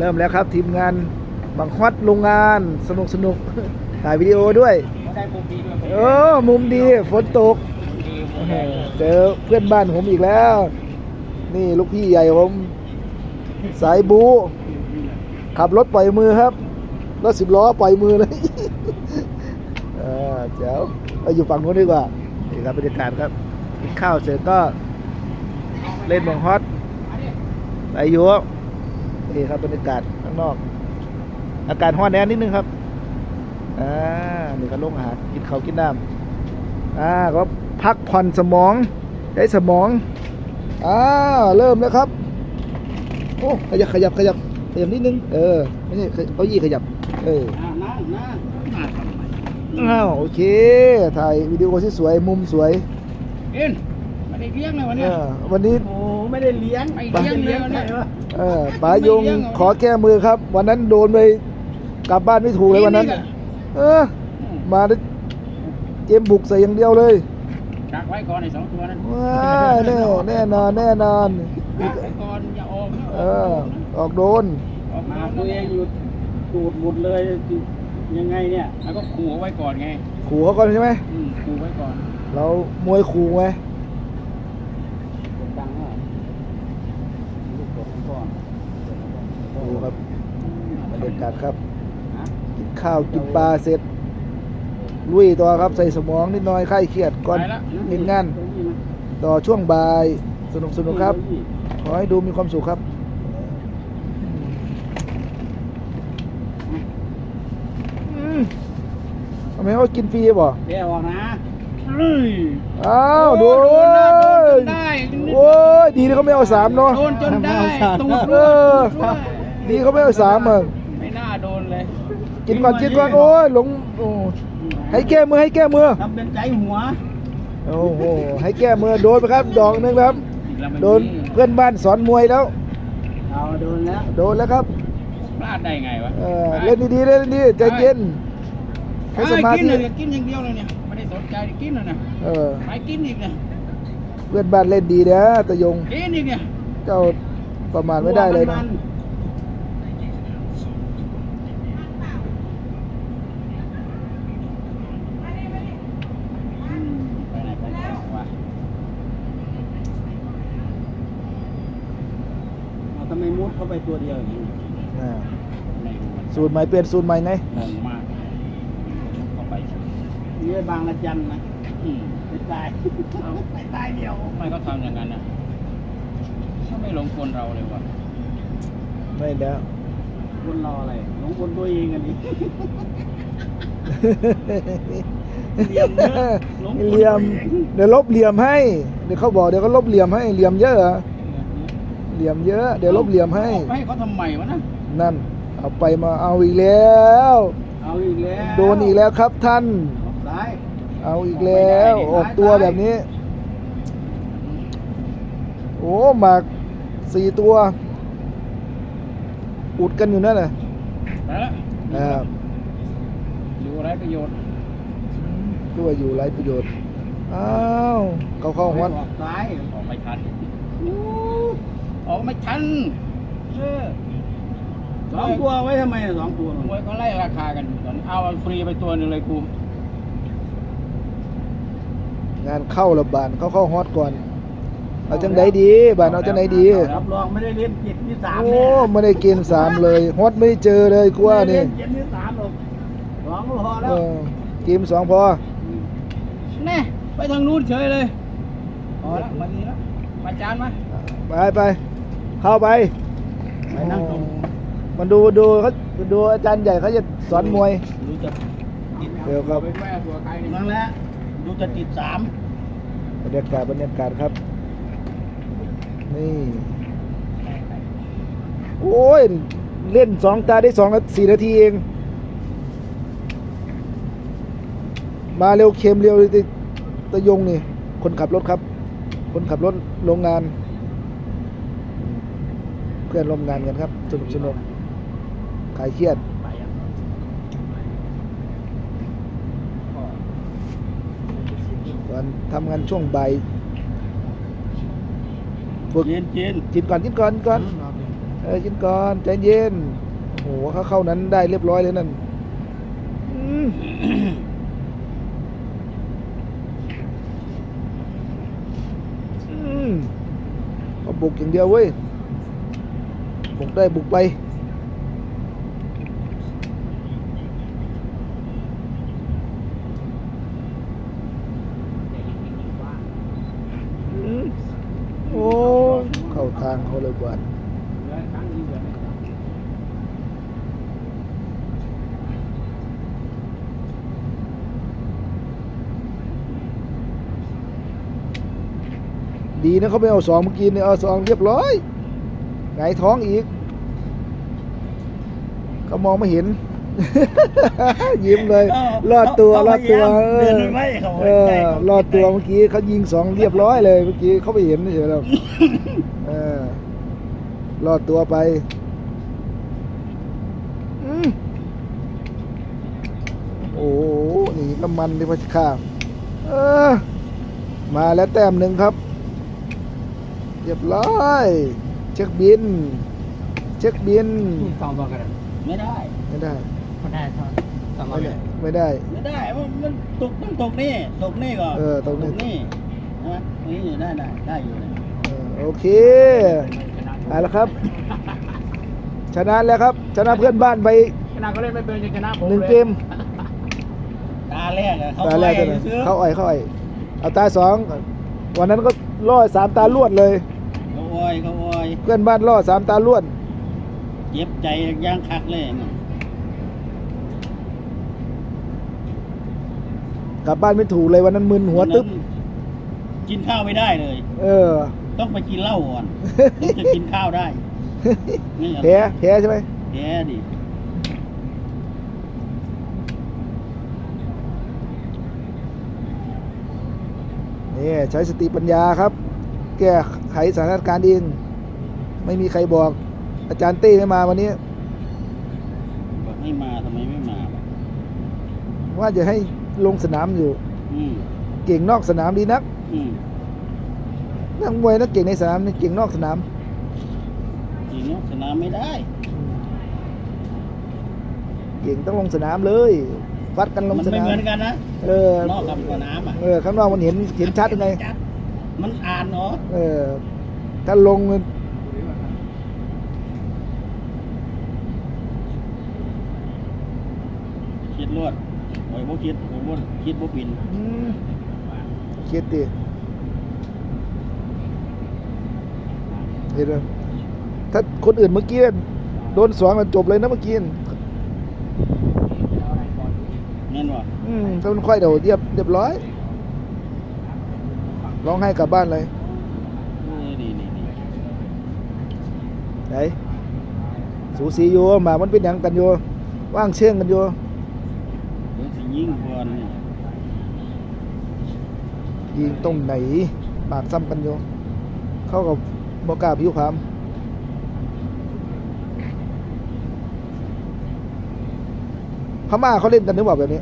เริ่มแล้วครับทีมงานบังคัดโรงงานสนุกสนุกถ่ายวิดีโอด้วยเขาได้มุมดีด้วยเออมุมดีฝนตกดีมุโอ้มโหแดงเจอเพื่อนบ้านผมอีกแล้ว นี่ลูกพี่ใหญ่ผมสายบู ขับรถปล่อยมือครับรถสิบล้อปล่อยมือเลยเออเจ๋วไปอยู่ฝั่งนู้นดีกว่านี่ครับบรรยากาศครับกินข้าวเสร็จก็เล่นบองฮอตไปอยู่ นี่ครับบรรยากาศข้างนอก อากาศห้อนแน่นิดนึงครับอ่านี่ก็ลงอาหารกินข้าวกินน้ำอ่าก็พักผ่อนสมองใช้สมองอ่าเริ่มแล้วครับโอ้ขยับขยับขยับขยับนิดนึงเออไม่ใช่เก้าอี้ขยับ เอออ่านั่งนั่งมาทำไมอ้าวโอเคถ่ายวิดีโอที่สวยมุมสวยเอ็นไม่ได้เลี้ยงเลยวันเอเนี้ยอวันนี้โอ้ไม่ได้เลี้ยงไม่เลี้ยงเลยวันเนี้ย เออป๋ายงขอแก้มือครับ วันนั้นโดนไปกลับบ้านไม่ถูกเลยวันนั้น เออ มาได้เกมบุกใส่อย่างเดียวเลยดักไว้ก่อนไอ้สองตัวนั้นว้ายแน่แน่นอนแน่นอนดักไว้ก่อนอย่าออกนะเออ ออกโดน ออกมาตัวเองอยู่ตูดหมดเลยยังไงเนี่ย แล้วก็ขู่เอาไว้ก่อนไง ขู่เขาก่อนใช่ไหมอืมขู่ไว้ก่อน เรามวยขู่ไง กดดังอะลูกกดมันก่อน ดูครับบรรยากาศครับฮะกินข้าวกินปลาเสร็จ ลุยต่อครับใส่สมองนิดหน่อยคลายเครียดก่อนไปละเห็นงาน ต่อช่วงบ่ายสนุกสนุกครับ ขอให้ดูมีความสุขครับอืมทำไมเขากินฟรีบ่เดี๋ยวออกนะเฮ้ยอ้าวโดโดนนนะโดนจนได้โอ้ยดีที่เขาไม่เอาสามเนาะโดนจนได้ตูดเออ ดีเขาไม่เอาสามอะไม่น่าโดนเลย กินก่อนกินก่อนโอ้ยหลงโอ้ให้แก้มือให้แก้มือทำเป็นใจหัว โอ้โหให้แก้มือโดนไปครับดอกหนึ่งครับ โดนเพื่อนบ้านสอนมวยแล้วเอาโดนแล้วโดนแล้วครับพลาดได้ไงวะเออเล่นดีๆเล่นดีๆใจเย็นใช้ไอ้สมากินธิเลยกินอย่างเดียวเลยเนี่ยไม่ได้สนใจกินเลยนะเออไปกินอีกเนี่ยเพื่อนบ้านเล่นดีนะตะยงกินอีกเนี่ยเจ้าประมาณไม่ได้เลยนะ ไปไหนไปไหนวะเอาทำ ไมมุดเข้าไปตัวเดียวอย่างนี้อ่าไม่รู้มันสูตรใหม่เปลี่ยนสูตรใหม่ไงงงมากเข้าไปนี่บางละจันนะอืมไม่ตายไม่ตายเดียวทำไมเขาทำอย่างนั้นนะถ้าไม่หลงคนเราเลยวะไม่แล้วคนรออะไรหลงคนตัวเองอันนี้เหลี่ยมเยอะหลงคนเหลี่ยมตัวเอง เดี๋ยวลบเหลี่ยมให้ เดี๋ยวเขาบอกเดี๋ยวเขาลบเหลี่ยมให้เหลี่ยมเยอะเหรอ เหลี่ยมเยอะ เดี๋ยวลบเหลี่ยมให้เอาให้เขาทำไมวะนะ นั่น เอาไปมาเอาอีกแล้ว เอาอีกแล้วโดนอีกแล้วครับท่าน ออกซ้าย เอาอีกแล้วออกตัวแบบนี้ โอ้หมากสี่ตัว อุดกันอยู่นั่นแหละไปละอ่าอยู่ไรประโยชน์คือว่าอยู่ไรประโยชน์ อ้าว เข้าเข้าหัวออกซ้ายออกไม่ทัน อู้ออกไม่ทันเออสองตัวไว้ทำไมอะสองตัวมวยเขาไล่ราคากันอยู่ตอนนี้เอาฟรีไปตัวหนึงเลยครูงานเข้าระบานเข้าเข้าฮอตก่อน เอาจังไดดีบานเอาจังไดดี รับรองไม่ได้เล่นเจ็ดที่สามโอ้ไม่ได้เกณฑ์สามเลยฮอตไม่ได้เจอเลยกูว่านี่เล่นเจ็ดที่สามหรอกสองก็พอเอแล้วอเกมสองพอแน่ไปทางนู้นเฉยเลยพอแล้วมาดีแล้วมาจานมาไปไป เข้าไปไปนั่งตรงมันดูดูเขาดูอาจารย์ใหญ่เขาจะสอนมวยดูจะติดเดี๋ยวครับไปแม่ตัวใครนั่นแหละดูจะติดสามบรรยากาศบรรยากาศครับ นี่โอ้ย เล่นสองตาได้สองนาสี่นาทีเอง มาเร็วเค็มเร็วเลยตะยงนี่ คนขับรถครับ คนขับรถโรงงาน เพื่อนร่วมงานกันครับสนุกสนุกคลายเครียดไปอะวันทำงานช่วงบ่ายฝึกเย็นเย็นกินก่อนกินก่อนกินก่อนเออกินก่อนใจเย็นโอ้โหเขาเข้านั้นได้เรียบร้อยเลยนั่นอืมอืมเอาบุกอย่างเดียวเว้ย บุกได้บุกไปอืมโอ้เข้าทางเขาเลยกว่าเหลือครั้งนี้เหลือไม่ได้ดีนะเขาไม่เอาสองเมื่อกี้เนี่ยเอาสองเรียบร้อย ไงายท้องอีกเขามองไม่เห็น ยิ้มเลยรอดตัวรอดตัวเอเดิอนไม่เขาเออรอดตัวเมื่อกี้เขายิงสองเรียบร้อยเลยเมื่อกี้เขาไม่เห็นเฉยๆแล้วเออรอดตัวไปอืมโอ้โหนี่น้ำมันที่พัชข้ามเออมาแล้วแต้มหนึ่งครับ เรียบร้อยเช็คบิน เช็คบิน สองตัวกันไม่ได้ ไม่ได้ไม่ได้สองสองไม่ได้ไม่ได้ไม่ได้มันมันตกต้องตกนี่ตกนี่ก่อนเออตกนี่ นี่นะตรงนี้อยู่ได้ได้ได้อยู่นะเออโอเคเอาละครับ ชนะแล้วครับ ชนะเพื่อนบ้านไปชนะก็เล่นไม่เป็นยังชนะผมหนึ่งลยเกมตาแรกอะเขาตาแรกไปเลยซื้อเข้าอ่อยเข้าอ่อยเอาตาสองวันนั้นก็ล่อสามตาลวดเลยเขาโอยเขาโอย เพื่อนบ้านล่อสามตาลวดเจ็บใจย่างคักเลยนะกลับบ้านไม่ถูกเลยวันนั้นมึนหัวตึ๊บ กินข้าวไม่ได้เลย เออ ต้องไปกินเหล้าก่อนถึงจะกินข้าวได้นี่แพ้แพ้ใช่ไหมแพ้ดินี่ใช้สติปัญญาครับ แก้ไขสถานการณ์เอง ไม่มีใครบอก อาจารย์เต้ไม่มาวันนี้ บอกไม่มาทำไมไม่มาบอกว่าจะให้ลงสนามอยู่ อืมเก่งนอกสนามดีนัก อืมนักมวยนักเก่งในสนามนี่เก่งนอกสนาม จริงเนาะสนามไม่ได้ เก่งต้องลงสนามเลยฟัดกันลงมันสไม่นามเหมือนกันนะเออนอกกับสนามอะเออข้างนอกมันเห็นเห็นชัดไงมันอ่านเนาะเออถ้าลงมัน คิดรวดโอ้ยบ่ คิดโอ้ยบ่คิดบ่ปินอืมคิดดิเห็นไหมถ้าคนอื่นเมื่อกี้ โดนสองมันจบเลยนะเมื่อกี้แม่นบ่อืมถ้ามันค่อยเดี๋ยวเรียบเรียบร้อย ร้องไห้กลับบ้านเลยเออนี่นี่นี่ไหนสูสีอยู่หมามันเป็นหยังกันอยู่ว่างเชื่องกันอยู่เดี๋ ยวสิยิงก่อนนี่ยิงตรงไหนปากซ้ำกันอยู่เข้ากับบอกล้าผิวขามพม่าเขาเล่นกันหรือเปล่าแบบนี้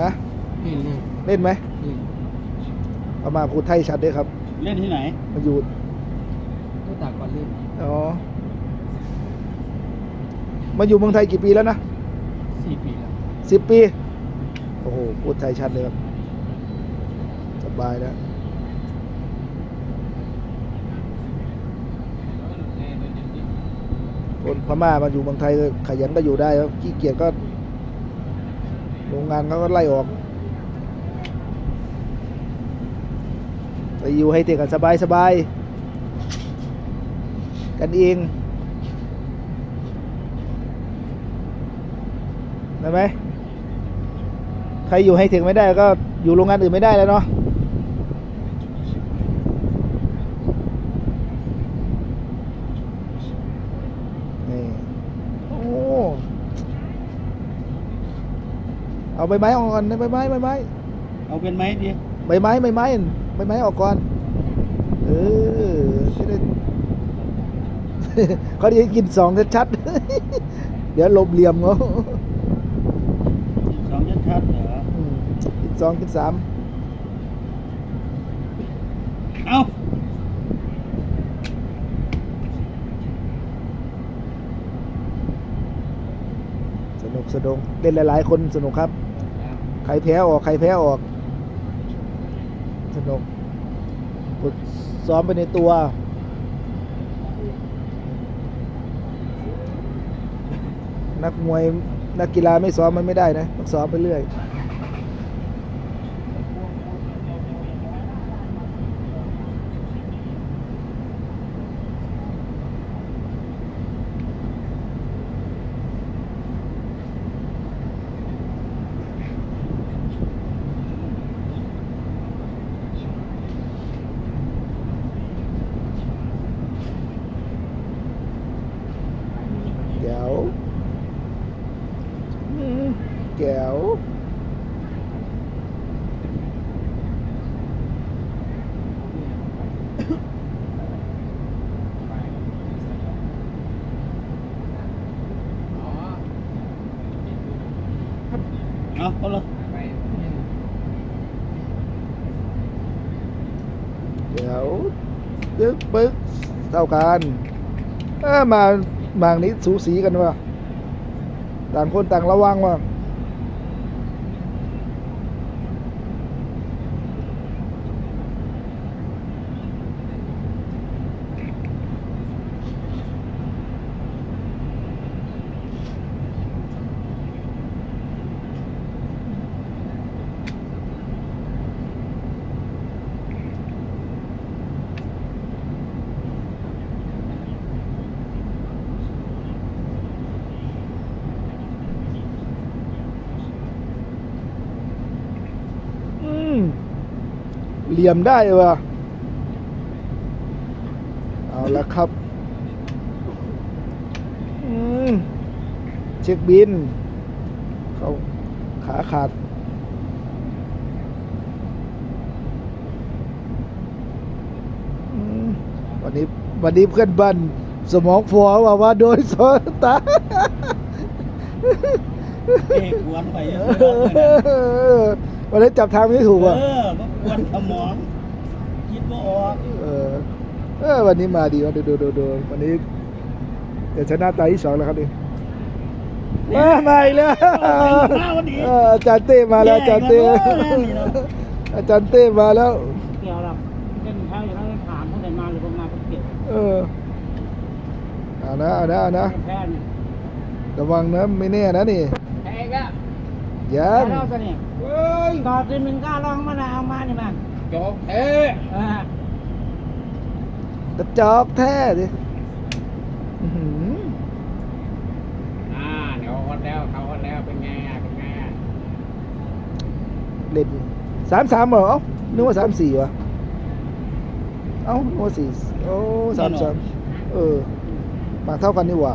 ฮะนี่นี่เล่นไหมนี่พม่าพูดไทยชัดด้วยครับ เล่นที่ไหนมาอยู่ก็ต่างก่อนเล่นอ๋อ มาอยู่เมืองไทยกี่ปีแล้วนะสี่ปีแล้วสิบปี โอ้โห พูดไทยชัดเลยครับ สบายแล้วคนพม่ามาอยู่เมืองไทยก็ขยันก็อยู่ได้ครับขี้เกียจก็ โรงงานเขาก็ไล่ออกไปอยู่ให้เด็กกันสบายสบายกันเอง ได้ไหมใครอยู่ให้ถึงไม่ได้ก็อยู่โรงงานอื่นไม่ได้แล้วเนาะนี่โอ้เอาใบไม้ออกก่อนใบไม้ใบไม้เอาเป็นไหมดิใบไม้ใบไม้ใบไม้ออกก่อนเออจะได้เขาจะกินสองชัดๆเดี๋ยวหลบเหลี่ยมเขา สองจุดสามเอาสนุกสนุกเล่นหลาย ๆ คนสนุกครับ ใครแพ้ออก ใครแพ้ออก สนุกฝึกซ้อมไปในตัวนักมวยนักกีฬาไม่ซ้อมมันไม่ได้นะ ต้องซ้อมไปเรื่อย เอาเอาเลยเดี๋ยวปึ๊กปึ๊กเท่ากันเออมาบางนี้สูสีกันว่ะต่างคนต่างระวังว่ะ อืม เหลี่ยมได้วะเอาละครับอืมเช็คบิน เขาขาขาดอืมวันนี้วันนี้เพื่อนบ้านสมองฟอว่าว่าโดนสอนตาเอกกวนไปเยอะเลยนะวันนี้จับทางไม่ถูกอะ เออมากวนสมองคิดว่าออกเออเออวันนี้มาดีวะดูดูดูดูวันนี้เดี๋ยวชนะตาที่สองแล้วครับดิมามาอีกแล้วมาวันนี้เอออาจารย์เต้มาแล้วอาจารย์เต้แย่อีกแล้วนี่เนอะอาจารย์เต้มาแล้วเกี่ยวหรอกเล่นเท้าอยู่แล้วถามตั้งแต่มาหรือผมมาผมเกี่ยวเออเอานะเอานะเอานะแพ้เนี่ยระวังนะไม่แน่นะนี่แพ้อีกแล้วยัง แพ้แล้วกันเนี่ยเฮ้ยต่อทีหนึ่งกล้าลองมาแล้วเอามานี่มาจบเอ้อ่ากระจอกแท้ดิอื้อหืออ่าเดี๋ยวคนแล้วเขาคนแล้วเป็นไงอะเป็นไงอะเล่นสามสามเหรอเอ้านึกว่าสามสี่วะเอ้านึกว่าสี่โอ้สามสามเออมาเท่ากันนี่หว่า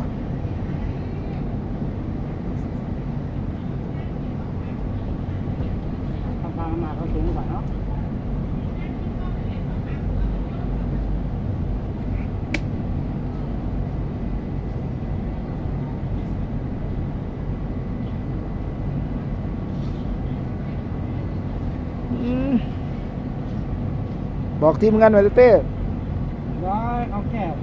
ทำพามาเขาสูงกว่าเนาะ อืม บอกทีมงานหน่อยเต้ได้เอาแก้ว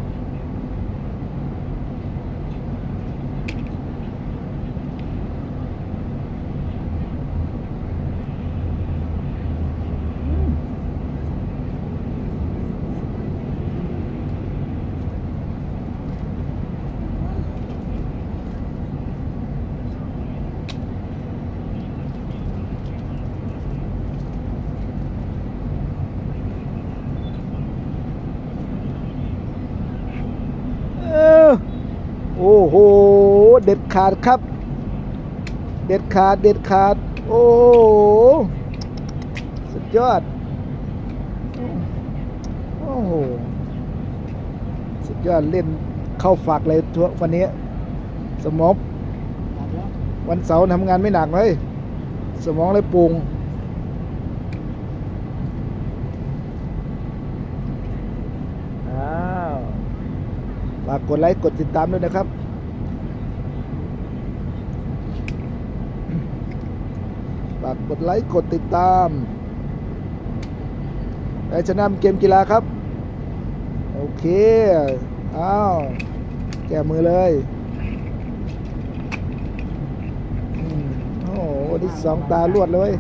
เออโอ้โห เด็ด ขาดครับ เด็ดขาดเด็ดขาด โอ้สุดยอด โอ้โห สุดยอดเล่นเข้าฝักเลยทัววันนี้ สมองววันเสาร์ทำงานไม่หนักเลย สมองเลยปรุงอ้าวฝากกดไลค์กดติดตามด้วยนะครับ ฝากกดไลค์กดติดตามในชนะเกมกีฬาครับ โอเคอ้าวแก้มือเลยวันนี้สองตาลวดเลย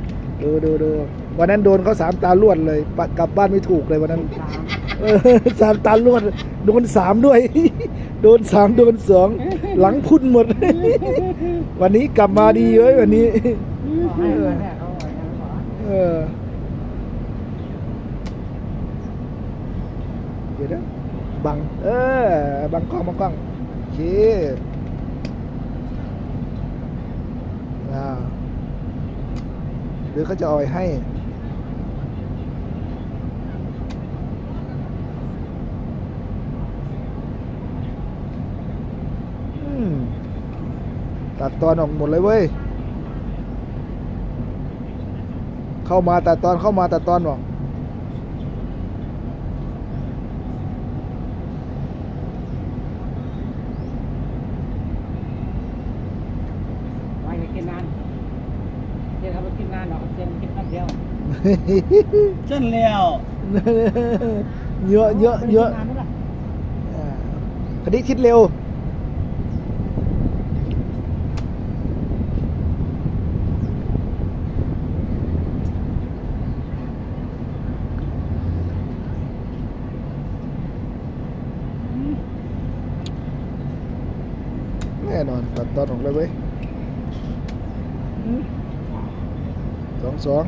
ดูดูดูวันนั้นโดนเขาสามตาลวดเลยกลับบ้านไม่ถูกเลยวันนั้นสามเออสามตาลวด โดนสามด้วย โดนสามโดนสองหลังพุ่นหมด วันนี้กลับมาดีเว้ยวันนี้ เออแน่เขาบอกอย่างนั้นขอเออเดี๋ยวนะบัง เออ บังกล้องบังกล้องโอเคอ่าหรือเขาจะเอาให้ตัดตอนออกหมดเลยเว้ย เข้ามาตัดตอนเข้ามาตัดตอนบอกไว้ให้กินนานเดี๋ยวเขาไปกินนานหรอกเดี๋ยวกินแป๊บเดียวเช่นแล้วเยอะเยอะเยอะนานไหมล่ะอ่าคดีคิดเร็ว ตัดตอนออกเลยเว้ยสองสอง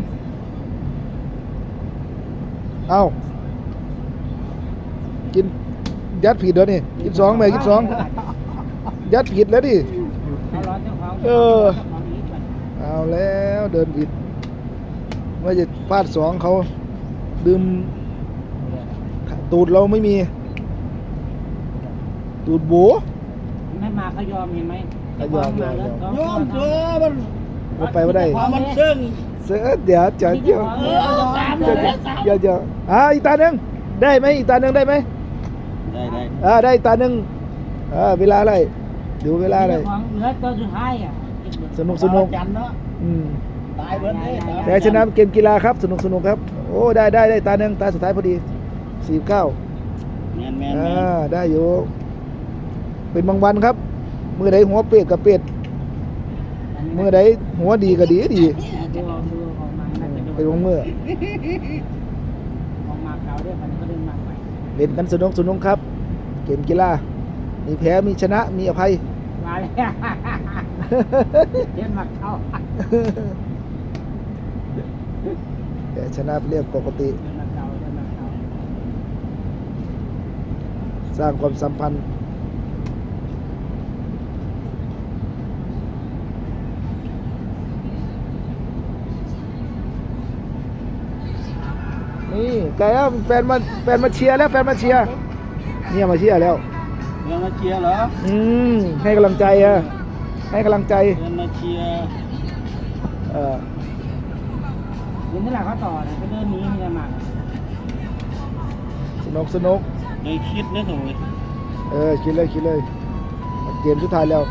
เอ้ากินยัดผิดแล้วนี่กินสองไหมกินสองยัดผิดแล้วดิเขาร้อนเจ้าของเออเจ้าของนี้ก่อนเอาแล้วเดินผิดว่าจะพลาดสองเขาดื่มตูดเราไม่มี ตูดโบไม่มาเขายอมเห็นไหมเขายอมเจ้าขงยอมเขายอมเจอมันก็ไปไม่ได้ความมันซึ่งเสือเดี๋ยวจะเดี๋ยวเออสามเลยนะสามเดี๋ยวเดี๋ยวอ่าอีกตาหนึ่งได้ไหมอีกตาหนึ่งได้ไหมได้ได้อ่าได้อีกตาหนึ่งอ่าเวลาอะไรดูเวลาอะไรเจ้ของเหลือตัวสุดท้ายอะสนุกสนุกจันทร์เนาะอืมตายเบิดเลยแพ้ชนะเกมกีฬาครับสนุกสนุกครับ โอ้ได้ได้ได้ตาหนึ่งตาสุดท้ายพอดีสี่เก้าแมนแมนอ่แมนาได้อยู่เป็นบางวันครับ มือใดหัวเป็ดกับเป็ดมือใดหัวดีก็ดีดีดูดูออกมาน่าจะดูเป็นบางมือออกมาเก่าด้วยกันก็เดินมาใหม่เล่นกันสนุกสนุกครับ เกมกีฬามีแพ้มีชนะมีอภัยมาเลยเดินมาเข้าแต่ชนะเป็นเรื่องปกติเดินมาเข้าเดินมาเข้าสร้างความสัมพันธ์ นี่ไก่อะแฟนมาแฟนมาเชียร์แล้วแฟนมาเชียร์เนี่ยมาเชียร์แล้วเดินมาเชียร์เหรออืมให้กำลังใจอะให้กำลังใจเดินมาเชียร์เออเดี๋ยวนี่แหละเขาต่อนะเขาเดินหนีไม่ได้มาสนุกสนุกเลยคิดนะโถยเออคิดเลยคิดเลยเกมสุดท้ายแล้ว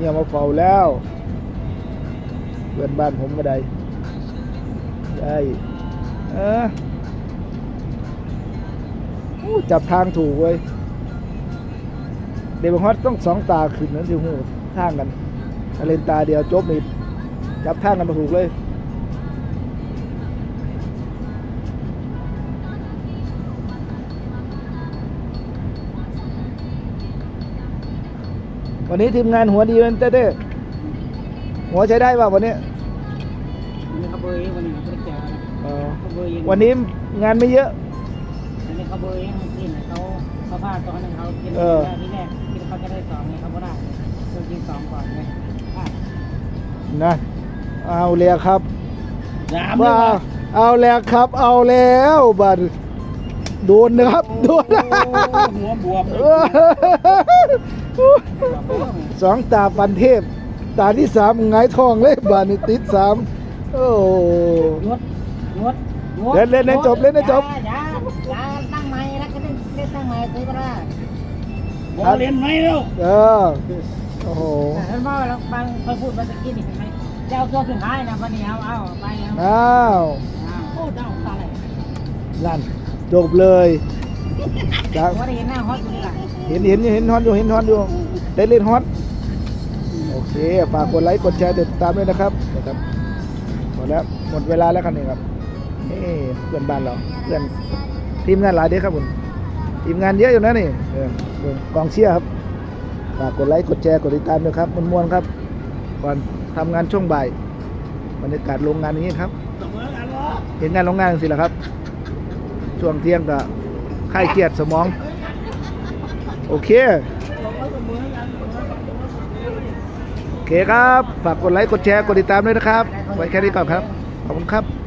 เงียมาเฝ้าแล้วเพื่อนบ้านผมก็ได้ได้เออจับทางถูกเว้ยเดบฮอตต้องสองตาขึ้นนั้นสิหูท่างกันเล่นตาเดียวจบนี่จับท่างกันมาถูกเลย วันนี้ทีมงานหัวดีมันเต้เต้หัวใช้ได้ป่ะวันนี้วันนี้เขาเบยวันนี้เขาไม่ได้เจอนะเออเขาเบยวันนี้งานไม่เยอะวันนี้เขาเบยให้กินเขาเขาพลาดตอนนึงเขากินเออที่แรกคิดเขาจะได้สองไงเขาก็ได้ต้องกินสองก่อนไงพลาดนะเอาแล้วครับสามเลยว่าว่ะเอาแล้วครับ เอาแล้วบัด โดนนะครับ โดนโอ้หัวบวมเออสองตาปันเทพ ตาที่สามหงายทองเลยบานนี่ติดสามโอ้งดงดงดเล่นเล่นเล่นจบเล่นเล่นจบอย่าอย่าตั้งใหม่แล้วก็เล่นเล่นตั้งใหม่ซื้อก็ได้บอลเล่นไหมแล้วเออโอ้โหแต่ท่านว่าเราฟังเคยพูดมาตะกี้นี่เห็นไหมเจ้าตัวสุดท้ายนะวันนี้เอาเอาไปเอาอ้าวโอ้เจ้าตาเลยนั่น จบเลยครับว่าได้เห็นหน้าฮอตอยู่นี่แหละเห็นเห็นเห็นฮอตอยู่เห็นฮอตอยู่ได้เล่นฮอตโอเคฝากกดไลค์กดแชร์ติดตามด้วยนะครับนะครับหมดแล้วหมดเวลาแล้วครับนี่ครับนี่เพื่อนบ้านเราเพื่อนทีมงานหลายเด้อครับผมทีมงานเยอะอยู่นะนี่เออกองเชียร์ครับฝากกดไลค์กดแชร์กดติดตามด้วยครับมวนๆครับก่อนทำงานช่วงบ่ายบรรยากาศโรงงานอย่างนี้ครับเสมอกันเหรอเห็นงานโรงงานสิแหละครับ ช่วงเที่ยงก็ค่ายเครียดสมอง โอเค โอเคครับ ฝากกดไลค์ กดแชร์ กดติดตามด้วยนะครับ ไว้แค่นี้ก่อนครับ ขอบคุณครับ